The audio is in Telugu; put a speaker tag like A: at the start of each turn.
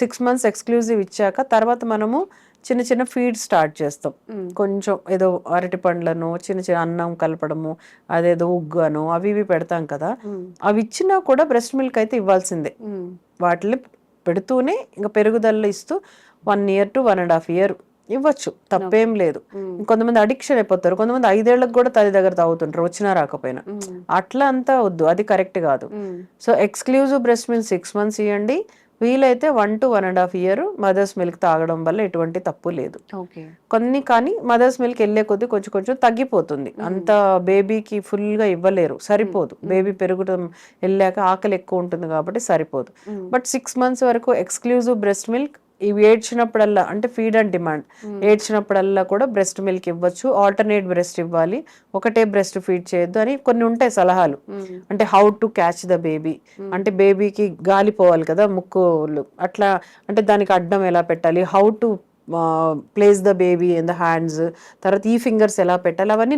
A: సిక్స్ మంత్స్ ఎక్స్క్లూజివ్ ఇచ్చాక తర్వాత మనము చిన్న చిన్న ఫీడ్ స్టార్ట్ చేస్తాం. కొంచెం ఏదో అరటి పండ్లను చిన్న చిన్న అన్నం కలపడము అదేదో ఉగ్గాను అవి ఇవి పెడతాం కదా. అవి ఇచ్చినా కూడా బ్రెస్ట్ మిల్క్ అయితే ఇవ్వాల్సిందే. వాటిని పెడుతూనే ఇంకా పెరుగుదల ఇస్తూ one year to one and half year ఇవ్వచ్చు తప్పేం లేదు. కొంతమంది అడిక్షన్ అయిపోతారు కొంతమంది ఐదేళ్ళకు కూడా తల్లి దగ్గర తాగుతుంటారు వచ్చినా రాకపోయినా. అట్లా అంతా వద్దు అది కరెక్ట్ కాదు. So exclusive breast milk six months ఇవ్వండి వీలైతే one to one and half year mother's milk తాగడం వల్ల ఎటువంటి తప్పు లేదు. కొన్ని కానీ మదర్స్ మిల్క్ వెళ్ళే కొద్దీ కొంచెం కొంచెం తగ్గిపోతుంది. అంత బేబీకి ఫుల్గా ఇవ్వలేరు. సరిపోదు. బేబీ పెరగడం వెళ్ళాక ఆకలి ఎక్కువ ఉంటుంది కాబట్టి సరిపోదు. బట్ సిక్స్ మంత్స్ వరకు ఎక్స్క్లూజివ్ బ్రెస్ట్ మిల్క్ ఇవి ఏడ్చినప్పుడల్లా అంటే ఫీడ్ అండ్ డిమాండ్ ఏడ్చినప్పుడల్లా కూడా బ్రెస్ట్ మిల్క్ ఇవ్వచ్చు. ఆల్టర్నేట్ బ్రెస్ట్ ఇవ్వాలి. ఒకటే బ్రెస్ట్ ఫీడ్ చేయొద్దు అని కొన్ని ఉంటాయి సలహాలు.
B: మ్మ్.
A: అంటే how to catch the baby అంటే బేబీకి గాలి పోవాలి కదా ముక్కులు. అట్లా అంటే దానికి అడ్డం ఎలా పెట్టాలి? How to place the baby in the hands తర్వాత ఈ ఫింగర్స్ ఎలా పెట్టాలి? అవన్నీ